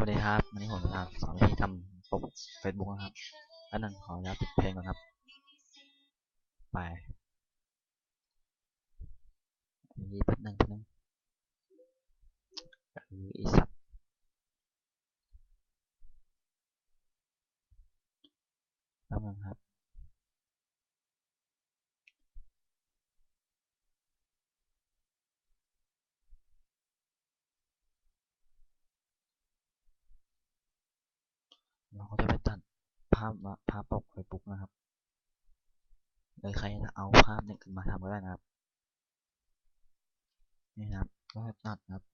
สวัสดีครับวันนี้ผมจะสอนวิธีทำปก Facebook นะครับอันหนึ่งขออนุญาตปิดเพลงก่อนครับ ไปนี่พัดหนึงพัดหนึงอีสัตว์แป๊บนึงครับ เราก็จะไปตัด ภาพภาพปก Facebook นะครับเลยใครจะเอาภาพนี่ยขึ้นมาทำก็ได้นะครับ นี่นะครับก็ให้ตัดนะครับ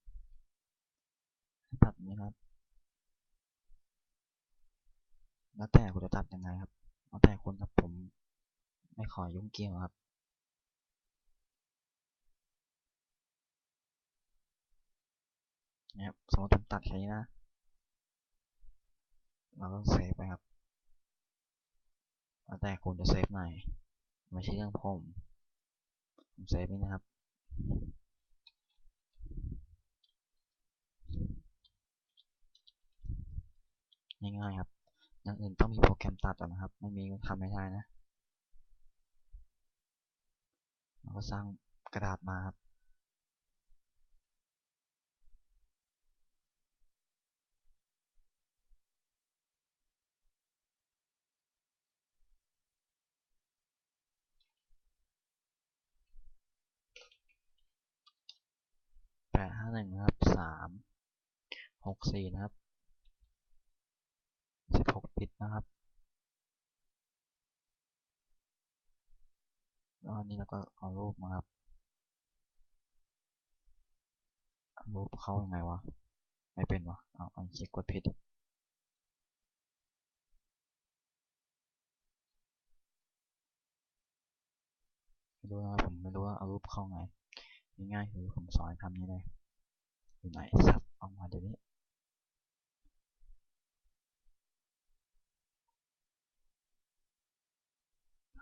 ให้ตัดนี้นะครับแล้วแต่คุณจะตัดยังไงครับแล้วแต่คุณครับผมไม่ขอยุ่งเกี่ยวครับนี่ยครับ สมมติผมตัดแค่นี้นะ เราก็เซฟไปครับ แล้วแต่คุณจะเซฟไหน ไม่ใช่เรื่องผม ผมเซฟนี่นะครับ ง่ายๆครับ อย่างอื่นต้องมีโปรแกรมตัดก่อนนะครับ ไม่มีก็ทำไม่ได้นะเราก็สร้างกระดาษมาครับ หนึ่งนะครับสามหกสี่นะครับสิบหกบิตนะครับแล้วอันนี้เราก็เอารูปมาครับเอารูปเข้ายังไงวะ ไม่เป็นวะ เอาอันคลิกกดผิดไม่รู้นะครับผมไม่รู้ว่าเอารูปเข้าไงง่ายๆคือผมสอนทำนี้เลย อยู่ไหนซับออกมาเดี๋ยวนี้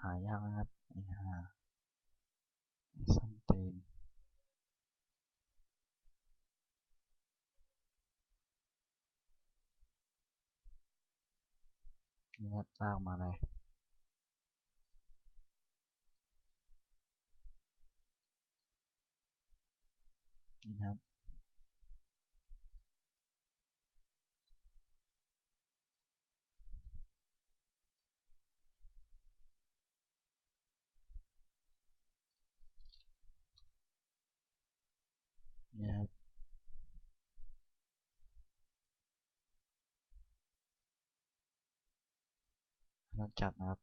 หายากนะครับไอ้ห่าไอ้ส้นตีนนี่ครับลากมาเลยนี่นะครับ นอกจากนะครับ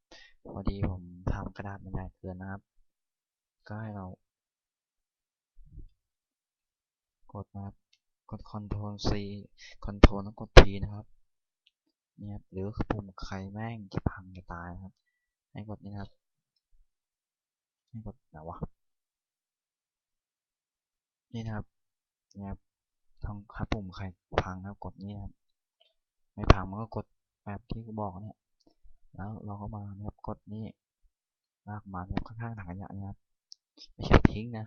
พอดีผมทำกระดาษมันใหญ่เกินนะครับ ก็ให้เรา กดนะครับ กด Ctrl C Ctrl แล้วกด T นะครับ เนี่ยครับหรือปุ่มใครแม่งจะพังจะตายนะครับ ให้กดนี่นะครับ ให้กดไหนวะ นี่นะครับเนี่ยครับต้องถ้าปุ่มใครพังนะครับกดนี่นะครับไม่พังมันก็กดแบบที่กูบอกเนี่ย แล้วเราก็มานี่ยครับกดนี่ลากมาเนี่ยข้างๆถังขยะนี่ยครับไม่ใช่ทิ้งนะ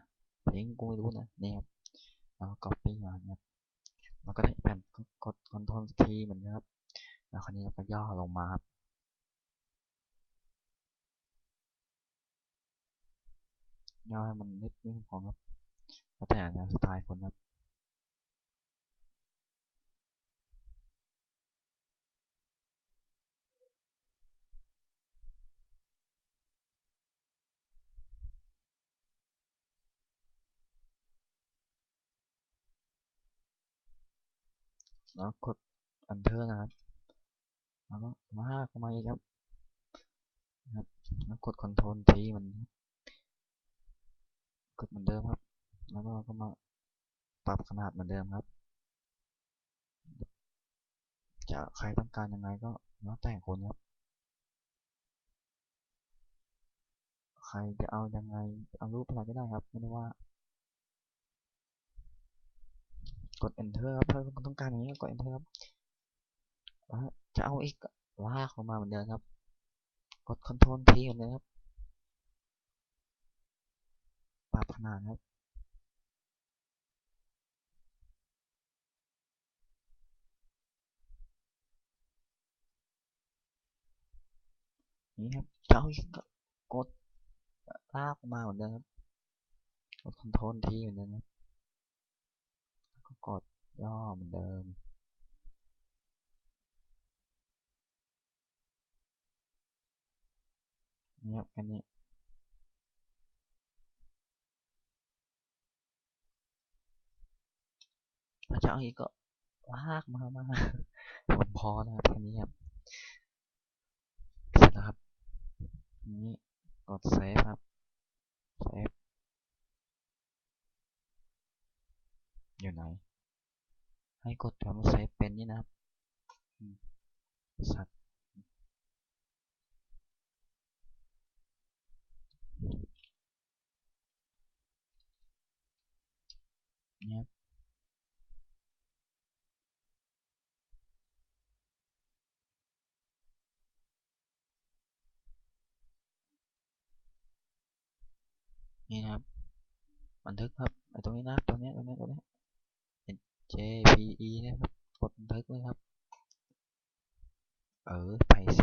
ทิ้งกูไม่รู้นะนี่ครับแล้วก็ copy มานี่ยครับแล้วก็ได้แผ่นก็กด Ctrl T เหมือนกันครับแล้วคราวนี้เราก็ย่อลงมาครับย่อให้มันนิดนึงพอครับแล้วแต่แนวสไตล์คนครับ แล้วกด enter นะครับ แล้วก็ลากเข้ามาอีกครับครับแล้วกด Ctrl T มันครับกดเหมือนเดิมครับ แล้วก็เราก็มาปรับขนาดเหมือนเดิมครับ จะใครต้องการยังไงก็แล้วแต่คนครับ ใครจะเอายังไงเอารูปอะไรก็ได้ครับ ไม่ได้ว่า กด enter ครับถ้าต้องการอย่างนี้กด enter ครับจะเอาอีกลากออกมาเหมือนเดิมครับ กด control T เหมือนเดิมครับปรับขนาดครับนี่ครับจะเอาอีกกดลากออกมาเหมือนเดิมครับกด control T เหมือนเดิมครับ กดย่อเหมือนเดิมนี่ครับอันนี้ถ้าจะเอาอีกก็ลากมามาผมพอนะครับแค่นี้ครับเสร็จแล้วครับนี้กดเซฟครับ เซฟ อยู่ไหน ให้กดคำว่าเซฟเป็นนี่นะครับสัตว์เนี่ยครับนี่นะครับ บันทึกครับไอ้ตรงนี้นะตรงนี้ตรงนี้ตรงนี้ JPE นะครับ กดบันทึกนะครับเออไปสิ